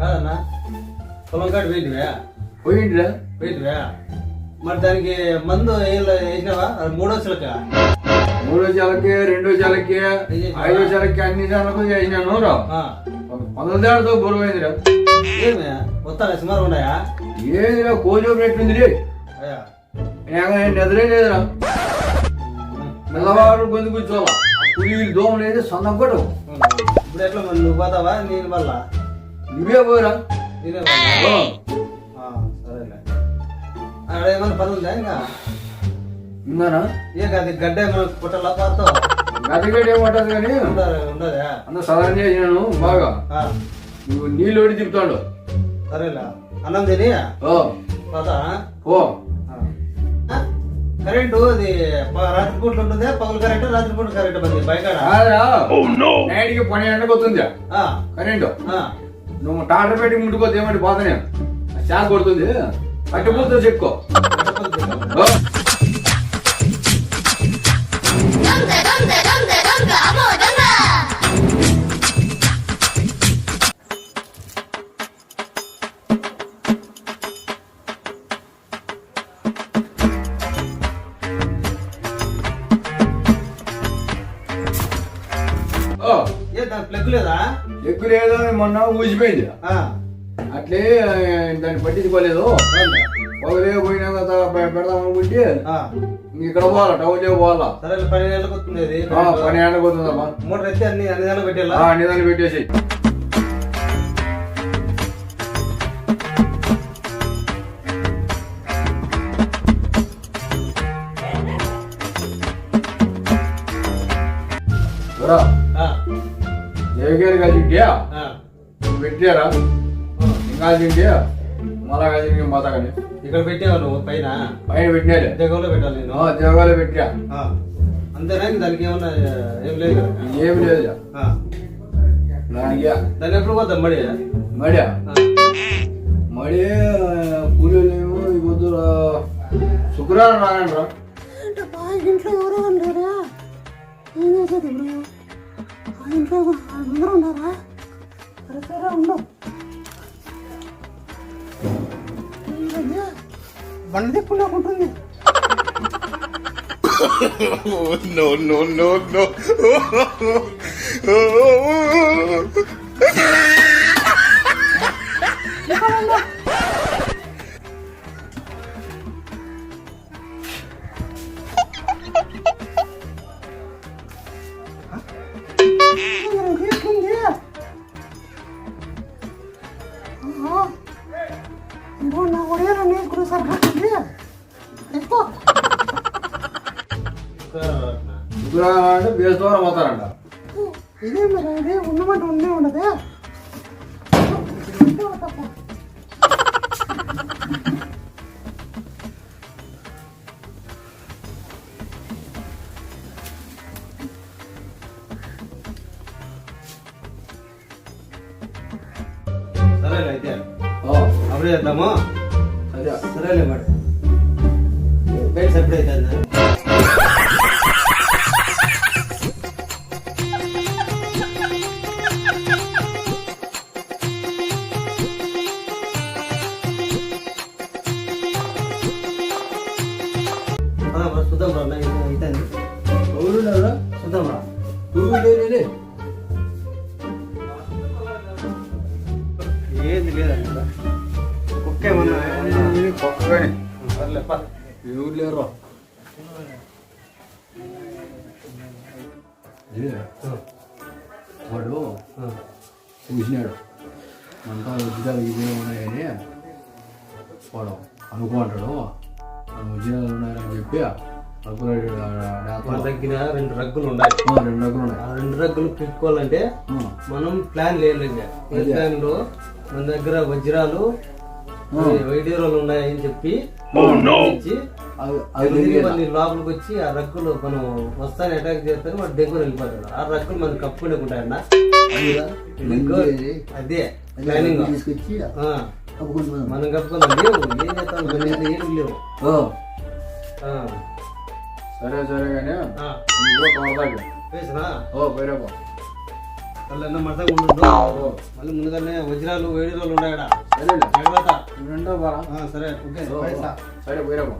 కాదన్నా? పొలం కాడు పోయింటివా పోయిండ్రా? పోయింటివా మరి దానికి మందు వేసినావా? మూడో చిలక. మూడో చాలకి రెండో చాలకి ఐదో చాలకి అన్ని చాలకు చేసినాను రా. బరువైందిరా. ఏమి? వస్తారా సుమారు ఉన్నాయా? ఏందిరా కోజో పెట్టుంది నిద్రే లేదురా మెల్లవారు గొంతు కూర్చోవాలా పులి దోమ లేదు సొంతం కూడా? ఇప్పుడు ఎట్లా నువ్వు పోతావా? నేను వల్ల నువ్వే పోరా నేనే సరేలే. అక్కడ ఏమైనా పని ఉందా ఇంకా? ఇందానా ఏ కాదు గడ్డ ఏమైనా పుట్టాలా పారుతావా గతగడ ఏమంటది కానీ ఉండదా అంత సాధారణ చేసినాను బాగా. నువ్వు నీళ్ళు ఒడి తిప్పుతాడు. సరేలే. అన్నం తిని? ఓ. పోతా ఓ ఆ? కరెంటు అది రాత్రి పూట్లు ఉంటుందా? పగలు కరెంటు రాత్రి పూట కరెంటు బయకాడ కాదురా. నైట్కి పన్నెండు గంటలకు వస్తుంది ఆ, కరెంటు. ఆ. నువ్వు టాటర్ పెట్టి ముట్టుకోతే ఏమంటే పోతానే. షాక్ కొడుతుంది. పట్టుకుపోతే చెప్పుకో ప్లగ్ లేదా? ఎక్కువ లేదు మొన్న ఊసిపోయింది అట్లే దాన్ని పట్టించుకోలేదు. అవునా? ఒకలే పోయినాక తా- పె- పెడదాం అనుకుంటే ఆ, ఇక్కడ పోవాలా టౌన్ పోవాలా? సరేలే పది నెలలకు వస్తుంది పని ఏళ్ళకి పోతుందమ్మా మూడు అయితే అన్ని అన్ని నెలలు పెట్టేలా? ఆ, నిదానం పెట్టేసి ఆ, దేవిగారు కలిసింటే ఆ, పెట్టారా ఆ. ఇంకా తింటే మళ్ళా కలిసి మాత కానీ ఇక్కడ పెట్టావు నువ్వు పైన. పైన పెట్టినారు దగ్గరలో పెట్టాలి నేను. దేవాలయం పెట్టా ఆ, అంతేనా? దానికి ఏమన్నా ఏం లేదు ఏమి లేదు. ఆ, దానికి? దాన్ని ఎప్పుడు పోతాం మడి మడియా? ఆ, మడి కూలీలేమో ఈ పొద్దు శుక్రవారం రాగండి రా. ఇంట్లో ఎవరో లేరా ఏం చేసేది ఇంట్లో అందరూ ఉన్నారా సరే సరే ఉండు బండి ఉంటుంది no, no, no, no. శుక్రవారం అంటే బేస్తవారం పోతారంట ఇదే మరి ఇదే ఉన్నమాట ఉండే ఉండదే సరేలే అయితే ఓ, అప్పుడే చేద్దాము అదే సరేలే మరి బయట సపరేట్ అవుతుంది చూద్దాం రా అవుతుంది ఎవరున్నారా? చూద్దాం రా టూ వీలర్ ఏది లేదన్న కుక్క ఏమన్నా ఏమన్నా- పక్కనే సర్లే పా ఎవరు లేరు వాడు ఆ. చూసినాడు. అంతా ఉద్యోగాలు ఇవే ఉన్నాయని వాడు అనుకుంటాడు. మన ఉద్యోగాలు ఉన్నాయని చెప్పి మన దగ్గర రెండు రగ్గులు ఉన్నాయి రెండు రకాలు ఉన్నాయి ఆ రెండు రగ్గులు పెట్టుకోవాలంటే మనం ప్లాన్ లేదు ఇంకా ఏ. ప్లాన్లో మన దగ్గర వజ్రాలు. వైద్యురాలు ఉన్నాయని చెప్పి? మళ్ళీ లోపలికి వచ్చి ఆ రగ్గులు మనం వస్తాను అటాక్ చేస్తాను వాడు డెంగులు వెళ్ళిపోతాడు ఆ రగ్గులు మనం ఉంటాయన్న అదిరా? మంచిది. అదే ప్లానింగ్ తీసుకొచ్చి. మనం కప్పుకుందాం ఏం చేస్తాం మన లేవు సరే సరే కానీ నువ్వు తోడదాకా వేసినా? ఓ పోయిరాపో చల్లన్న మడతగా ఉండు మళ్ళీ ముందుగానే వజ్రాలు వేడి రోజులు ఉన్నాయి ఆడ. సరేలే. జాగ్రత్త. రెండో బారా ఆ, సరే ఓకే సార్. సరే పోయిరాబో